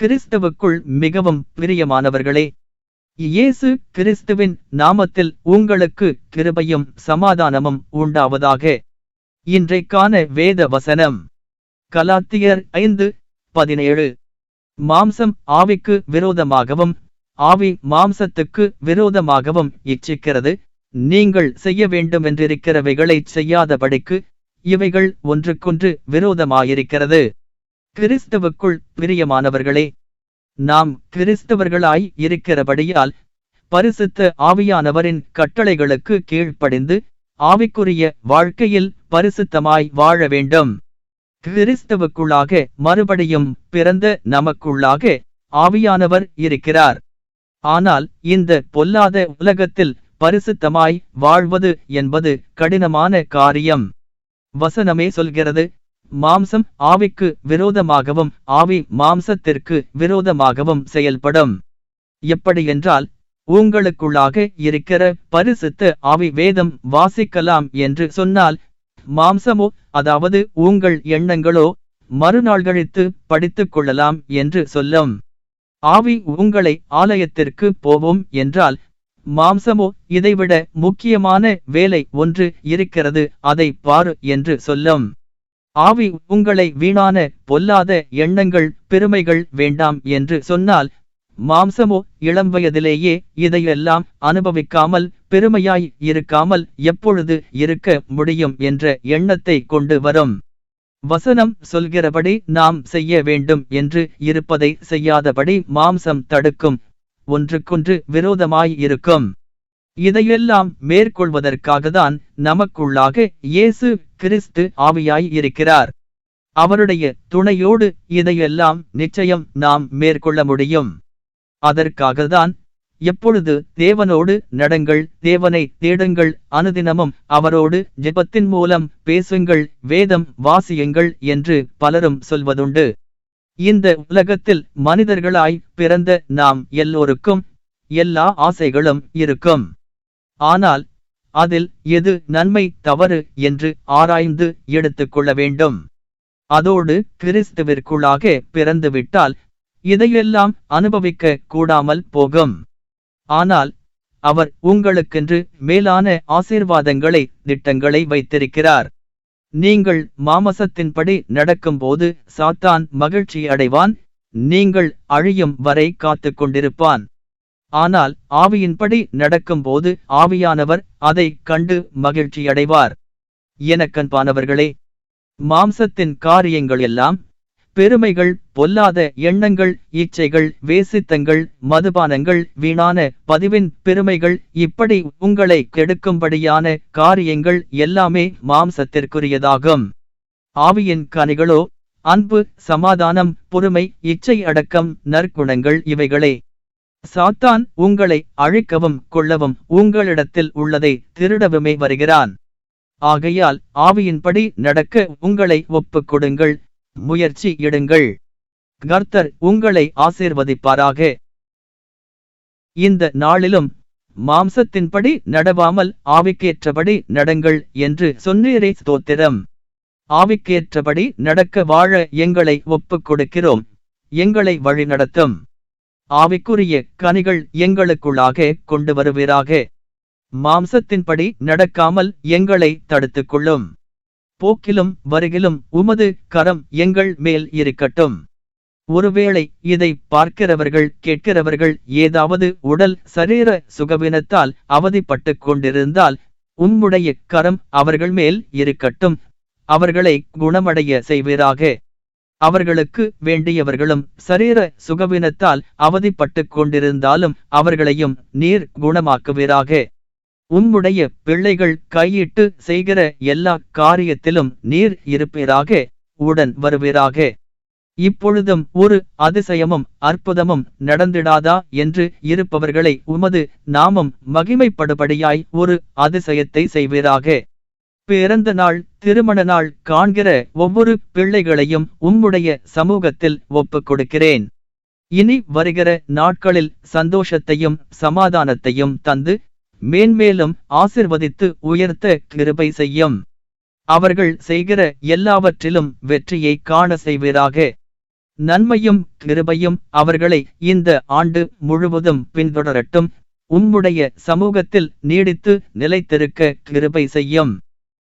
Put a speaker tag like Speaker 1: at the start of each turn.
Speaker 1: கிறிஸ்தவுக்குள் மிகவும் பிரியமானவர்களே இயேசு கிறிஸ்துவின் நாமத்தில் உங்களுக்கு கிருபையும் சமாதானமும் உண்டாவதாக இன்றைக்கான வேத வசனம். கலாத்தியர் ஐந்து பதினேழு. மாம்சம் ஆவிக்கு விரோதமாகவும் ஆவி மாம்சத்துக்கு விரோதமாகவும் இச்சிக்கிறது. நீங்கள் செய்ய வேண்டுமென்றிருக்கிறவைகளைச் செய்யாதபடிக்கு இவைகள் ஒன்றுக்கொன்று விரோதமாயிருக்கிறது. கிறிஸ்தவுக்குள் பிரியமானவர்களே நாம் கிறிஸ்தவர்களாய் இருக்கிறபடியால் பரிசுத்த ஆவியானவரின் கட்டளைகளுக்கு கீழ்ப்படிந்து ஆவிக்குரிய வாழ்க்கையில் பரிசுத்தமாய் வாழ வேண்டும். கிறிஸ்தவுக்குள்ளாக மறுபடியும் பிறந்த நமக்குள்ளாக ஆவியானவர் இருக்கிறார். ஆனால் இந்த பொல்லாத உலகத்தில் பரிசுத்தமாய் வாழ்வது என்பது கடினமான காரியம். வசனமே சொல்கிறது மாம்சம் ஆவிக்கு விரோதமாகவும் ஆவி மாம்சத்திற்கு விரோதமாகவும் செயல்படும். எப்படியென்றால் உங்களுக்குள்ளாக இருக்கிற பரிசுத்த ஆவி வேதம் வாசிக்கலாம் என்று சொன்னால் மாம்சமோ அதாவது உங்கள் எண்ணங்களோ மறுநாள் கழித்து படித்துக் கொள்ளலாம் என்று சொல்லும். ஆவி உங்களை ஆலயத்திற்கு போவோம் என்றால் மாம்சமோ இதைவிட முக்கியமான வேலை ஒன்று இருக்கிறது அதை பாரு என்று சொல்லும். ஆவி உங்களை வீணான பொல்லாத எண்ணங்கள் பெருமைகள் வேண்டாம் என்று சொன்னால் மாம்சமோ இளம் வயதிலேயே இதையெல்லாம் அனுபவிக்காமல் பெருமையாய் இருக்காமல் எப்பொழுது இருக்க முடியும் என்ற எண்ணத்தை கொண்டு வரும். வசனம் சொல்கிறபடி நாம் செய்ய வேண்டும் என்று இருப்பதை செய்யாதபடி மாம்சம் தடுக்கும். ஒன்றுக்கொன்று விரோதமாய் இருக்கும். இதையெல்லாம் மேற்கொள்வதற்காகத்தான் நமக்குள்ளாக இயேசு கிறிஸ்து ஆவியாய் இருக்கிறார். அவருடைய துணையோடு இதையெல்லாம் நிச்சயம் நாம் மேற்கொள்ள முடியும். அதற்காகத்தான் எப்பொழுது தேவனோடு நடங்கள் தேவனை தேடுங்கள் அனுதினமும் அவரோடு ஜெபத்தின் மூலம் பேசுங்கள் வேதம் வாசியுங்கள் என்று பலரும் சொல்வதுண்டு. இந்த உலகத்தில் மனிதர்களாய் பிறந்த நாம் எல்லோருக்கும் எல்லா ஆசைகளும் இருக்கும். ஆனால் அதில் எது நன்மை தவறு என்று ஆராய்ந்து எடுத்துக்கொள்ள வேண்டும். அதோடு கிறிஸ்துவிற்குள்ளாக பிறந்துவிட்டால் இதையெல்லாம் அனுபவிக்க கூடாமல் போகும். ஆனால் அவர் உங்களுக்கென்று மேலான ஆசீர்வாதங்களை திட்டங்களை வைத்திருக்கிறார். நீங்கள் மாமசத்தின்படி நடக்கும்போது சாத்தான் மகிழ்ச்சி அடைவான் நீங்கள் அழியும் வரை காத்து கொண்டிருப்பான். ஆனால் ஆவியின்படி நடக்கும்போது ஆவியானவர் அதை கண்டு மகிழ்ச்சியடைவார். எனக்கன்பானவர்களே மாம்சத்தின் காரியங்கள் எல்லாம் பெருமைகள் பொல்லாத எண்ணங்கள் இச்சைகள் வேசித்தங்கள் மதுபானங்கள் வீணான பதிவின் பெருமைகள் இப்படி உங்களை கெடுக்கும்படியான காரியங்கள் எல்லாமே மாம்சத்திற்குரியதாகும். ஆவியின் கனிகளோ அன்பு சமாதானம் பொறுமை இச்சை அடக்கம் நற்குணங்கள் இவைகளே. சாத்தான் உங்களை அழிக்கவும் கொள்ளவும் உங்களிடத்தில் உள்ளதை திருடவுமே வருகிறான். ஆகையால் ஆவியின்படி நடக்க உங்களை ஒப்புக் கொடுங்கள் முயற்சி இடுங்கள் கர்த்தர் உங்களை ஆசீர்வதிப்பாராக. இந்த நாளிலும் மாம்சத்தின்படி நடவாமல் ஆவிக்கேற்றபடி நடங்கள் என்று சொன்னீரே ஸ்தோத்திரம். ஆவிக்கேற்றபடி நடக்க வாழ எங்களை ஒப்புக் கொடுக்கிறோம் எங்களை வழிநடத்தும். ஆவிக்குரிய கனிகள் எங்களுக்குள்ளாக கொண்டு வருவீராக. மாம்சத்தின்படி நடக்காமல் எங்களை தடுத்துக் கொள்ளும் போக்கிலும் வருகிலும் உமது கரம் எங்கள் மேல் இருக்கட்டும். ஒருவேளை இதை பார்க்கிறவர்கள் கேட்கிறவர்கள் ஏதாவது உடல் சரீர சுகவினத்தால் அவதிப்பட்டுக் கொண்டிருந்தால் உம்முடைய கரம் அவர்கள் மேல் இருக்கட்டும். அவர்களை குணமடைய செய்வீராக. அவர்களுக்கு வேண்டியவர்களும் சரீர சுகவினத்தால் அவதிப்பட்டுக் கொண்டிருந்தாலும் அவர்களையும் நீர் குணமாக்குவீராக. உம்முடைய பிள்ளைகள் கையிட்டு செய்கிற எல்லா காரியத்திலும் நீர் இருப்பீராக உடன் வருவீராக. இப்பொழுதும் ஒரு அதிசயமும் அற்புதமும் நடந்திடாதா என்று இருப்பவர்களை உமது நாமம் மகிமைப்படுபடியாய் ஒரு அதிசயத்தை செய்வீராக. பிறந்த நாள் திருமண நாள் காண்கிற ஒவ்வொரு பிள்ளைகளையும் உம்முடைய சமூகத்தில் ஒப்புக் கொடுக்கிறேன். இனி வருகிற நாட்களில் சந்தோஷத்தையும் சமாதானத்தையும் தந்து மேன்மேலும் ஆசிர்வதித்து உயர்த்த கிருபை செய்யும். அவர்கள் செய்கிற எல்லாவற்றிலும் வெற்றியை காண செய்வீராக. நன்மையும் கிருபையும் அவர்களை இந்த ஆண்டு முழுவதும் பின்தொடரட்டும். உம்முடைய சமூகத்தில் நீடித்து நிலைத்திருக்க கிருபை செய்யும்.